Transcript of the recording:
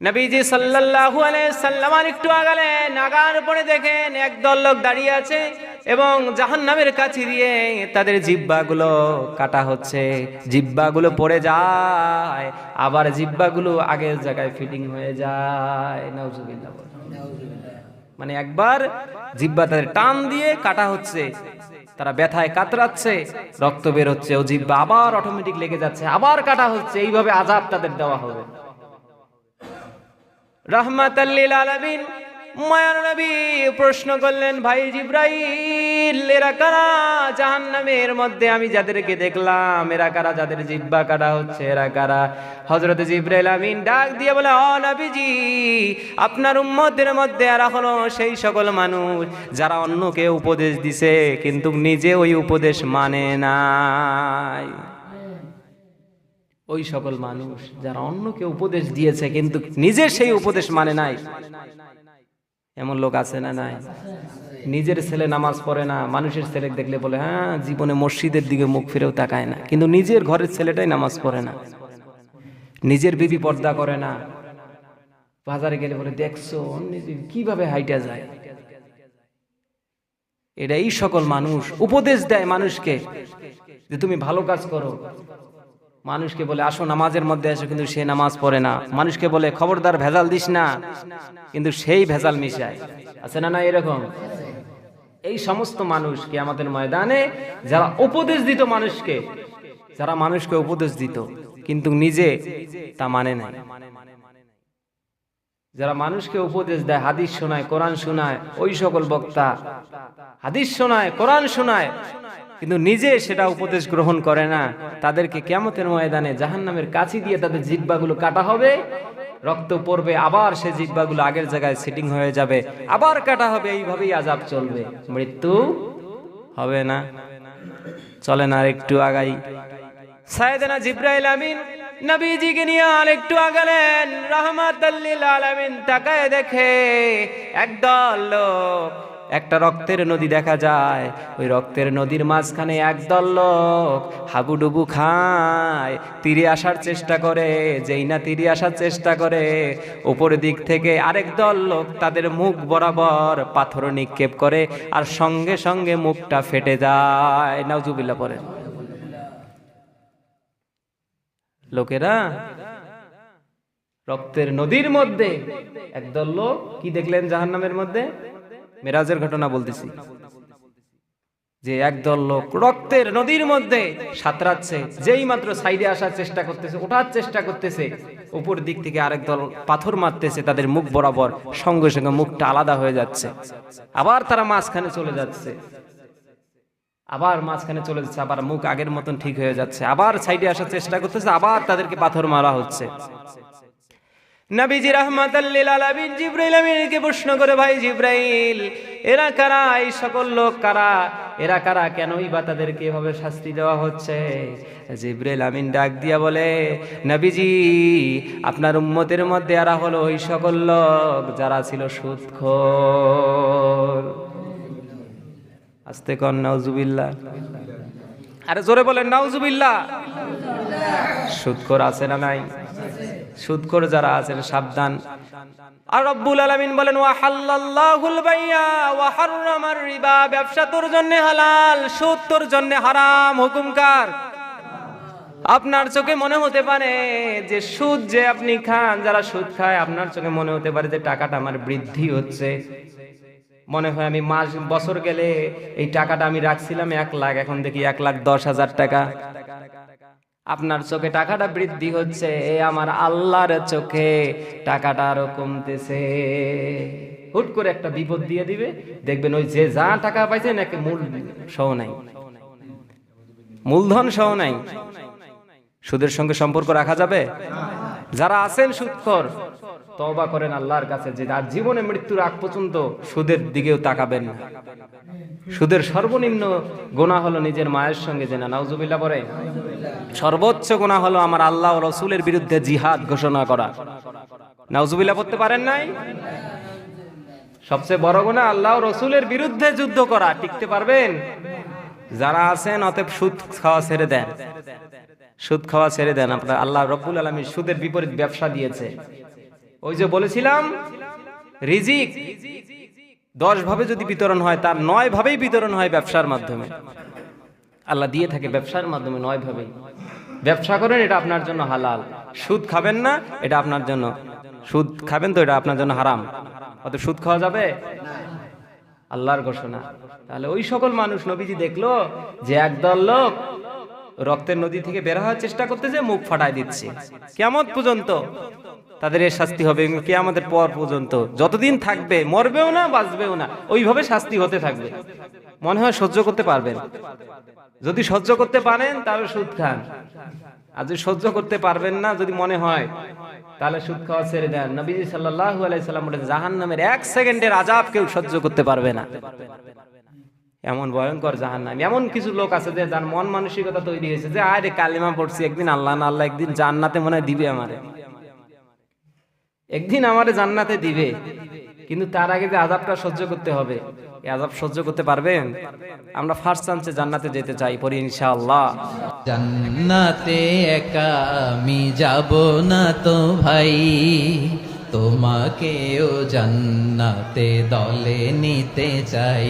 নবীজি সাল্লাল্লাহু আলাইহি সাল্লাম আর একটু আগালে নাগার পরে দেখেন একদল লোক দাঁড়িয়ে আছে এবং জাহান্নামের কাছে দিয়ে তাদের জিব্বাগুলো কাটা হচ্ছে। জিব্বাগুলো পড়ে যায়, আবার জিব্বাগুলো আগের জায়গায় ফিটিং হয়ে যায়। নাউজুবিল্লাহ মানে একবার জিব্বা তাদের টান দিয়ে কাটা হচ্ছে, তারা ব্যথায় কাতরাচ্ছে, রক্ত বের হচ্ছে, ও জিব্বা আবার অটোমেটিক লেগে যাচ্ছে, আবার কাটা হচ্ছে, এইভাবে আজাব তাদের দেওয়া হবে। রহমাতাল্লিল আলামিন। মায়ার নবী প্রশ্ন করলেন, ভাই জিব্রাইল, এরা কারা? জাহান্নামের মধ্যে আমি যাদেরকে দেখলাম, এরা কারা? যাদের জিব্বা কাটা হচ্ছে, এরা কারা? হজরত জিব্রাইল আমিন ডাক দিয়ে বলে, ও নবীজি, আপনার উম্মতের মধ্যে এরা হলো সেই সকল মানুষ, যারা অন্যকে উপদেশ দিছে, কিন্তু নিজে ওই উপদেশ মানে নাই। ওই সকল মানুষ যারা অন্যকে উপদেশ দিয়েছে, কিন্তু নিজের সেই উপদেশ মানে নাই। এমন লোক আছে না নাই? নিজের ছেলে নামাজ পড়ে না, মানুষের ছেলে দেখলে বলে হ্যাঁ জীবনে মসজিদের দিকে মুখ ফিরেও তাকায় না। কিন্তু নিজের ঘরের ছেলেটাই নামাজ পড়ে না। নিজের বিবি পর্দা করে না। বাজারে গেলে বলে, দেখছ, অন্য কীভাবে হাইটা যায়? এটা এই সকল মানুষ উপদেশ দেয় মানুষকে যে, তুমি ভালো কাজ করো। মানুষকে বলে, আসো নামাজের মধ্যে আসো কিন্তু সে নামাজ পড়ে না। মানুষকে বলে, খবরদার, ভেজাল দিস না। কিন্তু সেই ভেজাল মিশায়। আছে না না এরকম? এই সমস্ত মানুষকে আমাদের ময়দানে, যারা উপদেশ দিত মানুষকে, যারা মানুষকে উপদেশ দিত, কিন্তু নিজে তা মানে নাই। যারা মানুষকে উপদেশ দেয়, হাদিস শোনায়, কোরআন শোনায়, ওই সকল বক্তা, হাদিস শোনায়, কোরআন শোনায় কিন্তু নিজে সেটা উপদেশ গ্রহণ করে না। তাদেরকে কেমতের ময়দানে জাহান্নামের কাছে দিয়ে তাদের জিব্বাগুলো কাটা হবে। রক্ত পড়বে, আবার সে জিব্বাগুলো আগের জায়গায় সেটিং হয়ে যাবে। আবার কাটা হবে, এইভাবেই আজাব চলবে। মৃত্যু হবে না। চলে না আর একটু আগাই। সাইয়েদনা জিব্রাইল আমিন নবীজিকে নিয়ে আর আগালেন। রহমাতাল্লিল আলামিন তাকায় দেখে একদল লোক একটা রক্তের নদী দেখা যায়। ওই রক্তের নদীর মাঝখানে একদল লোক হাবুডুবু খায়। তীরে আসার চেষ্টা করে, যেই না তীরে আসার চেষ্টা করে উপরের দিক থেকে আরেক দল লোক তাদের মুখ বরাবর পাথর নিক্ষেপ করে আর সঙ্গে সঙ্গে মুখটা ফেটে যায়। নাউজুবিল্লাহ পরে লোকেরা রক্তের নদীর মধ্যে একদল লোক কি দেখলেন জাহান্নামের মধ্যে? মেরাজের ঘটনা বলতেছি। যে একদল লোক রক্তের নদীর মধ্যে সাঁতরাচ্ছে, যেই মাত্র সাইডে আসার চেষ্টা করতেছে, ওঠার চেষ্টা করতেছে, উপর দিক থেকে আরেক দল পাথর মারতেছে, তাদের মুখ বরাবর সঙ্গে সঙ্গে মুখটা আলাদা হয়ে যাচ্ছে। আবার তারা মাঝখানে চলে যাচ্ছে। আবার মাঝখানে চলে যাচ্ছে, আবার মুখ আগের মতন ঠিক হয়ে যাচ্ছে। আবার সাইডে আসার চেষ্টা করতেছে, আবার তাদেরকে পাথর মারা হচ্ছে। নবীজি রহমাতাল্লিল আলামিন আমিনকে প্রশ্ন করে, ভাই জিব্রাইল, এরা কারা? এই সকল লোক কারা? এরা কারা? কেনই বা তাদেরকে এভাবে শাস্তি দেওয়া হচ্ছে? জিব্রাইল আমিন ডাক দিয়া বলে, নবীজি, আপনার উম্মতের মধ্যে এরা হলো ওই সকল লোক যারা ছিল সুদখোর। আস্তে কর নাউজুবিল্লাহ। আরে জোরে বলেন, নাউজুবিল্লাহ। সুদখোর আছে না নাই? সুদখোর যারা আছেন, সাবধান। আর রব্বুল বলেন বাইয়া, ওয়া হাররামার রিবা, ব্যবসা তোর জন্য হালাল, সুদ তোর জন্য হারাম আপনার চোখে মনে হতে পারে যে সুদ যে আপনি খান, যারা সুদ খায়, আপনার চোখে মনে হতে পারে যে টাকাটা আমার বৃদ্ধি হচ্ছে। মনে হয় আমি মাস, বছর গেলে এই টাকাটা আমি রাখছিলাম এক লাখ, এখন দেখি এক লাখ দশ হাজার টাকা। আপনার চোখে টাকাটা বৃদ্ধি হচ্ছে, এ আমার আল্লাহর চোখে টাকাটা আরও কমতেছে। হুট করে একটা বিপদ দিয়ে দিবে, দেখবেন ওই যে যা টাকা পাইছে নাকি মূল সহ নাই। মূলধন সহ নাই। সুদের সঙ্গে সম্পর্ক রাখা যাবে? যারা আছেন সুদখোর তবা করেন আল্লাহর কাছে, যে আর জীবনে মৃত্যুর আগ পর্যন্ত সুদের দিকেও তাকাবেন না। সুদের সর্বনিম্ন গোনা হলো নিজের মায়ের সঙ্গে জেনা। নাউজুবিল্লাহ পরে সর্বোচ্চ গোনা হলো আমার আল্লাহ রসুলের বিরুদ্ধে জিহাদ ঘোষণা করা। নাউজুবিল্লাহ পড়তে পারেন নাই? সবচেয়ে বড় গোনা আল্লাহ রসুলের বিরুদ্ধে যুদ্ধ করা। টিকতে পারবেন? যারা আছেন, অতএব সুদ খাওয়া ছেড়ে দেন। সুদ খাওয়া ছেড়ে দেন। আপনার আল্লাহ রব্বুল আলমী সুদের বিপরীত ব্যবসা দিয়েছে। ওই যে বলেছিলাম, রিজিক। দশ ভাবে যদি বিতরণ হয়, তার নয় ভাবেই বিতরণ হয় ব্যবসার মাধ্যমে। আল্লাহ দিয়ে থাকে ব্যবসার মাধ্যমে নয় ভাবেই। ব্যবসা করেন, এটা আপনার জন্য হালাল। সুদ খাবেন না, এটা আপনার জন্য। সুদ খাবেন তো, এটা আপনার জন্য হারাম। অত সুদ খাওয়া যাবে? আল্লাহর ঘোষণা। তাহলে ওই সকল মানুষ নবীজি দেখল যে একদল লোক রক্তের নদী থেকে বের হওয়ার চেষ্টা করতেছে, মুখ ফাটায় দিচ্ছে। কেমন পর্যন্ত তাদের এর শাস্তি হবে কে আমাদের পর পর্যন্ত। যতদিন থাকবে, মরবেও না, বাঁচবেও না, ওইভাবে শাস্তি হতে থাকবে। মনে হয় সহ্য করতে পারবেন। যদি সহ্য করতে পারেন, তাহলে সুদ খান। আর যদি সহ্য করতে পারবেন না, যদি মনে হয়, তাহলে সুদ খাওয়া ছেড়ে দেন। নবীজি সাল্লাল্লাহু আলাইহি সাল্লাম বলেন জাহান্নামের এক সেকেন্ডের আজাব কেউ সহ্য করতে পারবে না। এমন ভয়ঙ্কর জাহান্নাম। এমন কিছু লোক আছে যে, যার মন মানসিকতা তৈরি হয়েছে যে, আরে কালিমা পড়ছি একদিন, আল্লাহ না আল্লাহ একদিন জান্নাতে মনে হয় দিবে আমারে। একদিন আমারে জান্নাতে দিবে, কিন্তু তার আগে যে আজাবটা সহ্য করতে হবে, এই আজাব সহ্য করতে পারবেন? আমরা ফার্স্ট চান্সে জান্নাতে যেতে চাই পরি ইনশাল্লাহ জান্নাতে একা আমি যাব না তো ভাই, তোমাকেও জান্নাতে দলে নিতে চাই।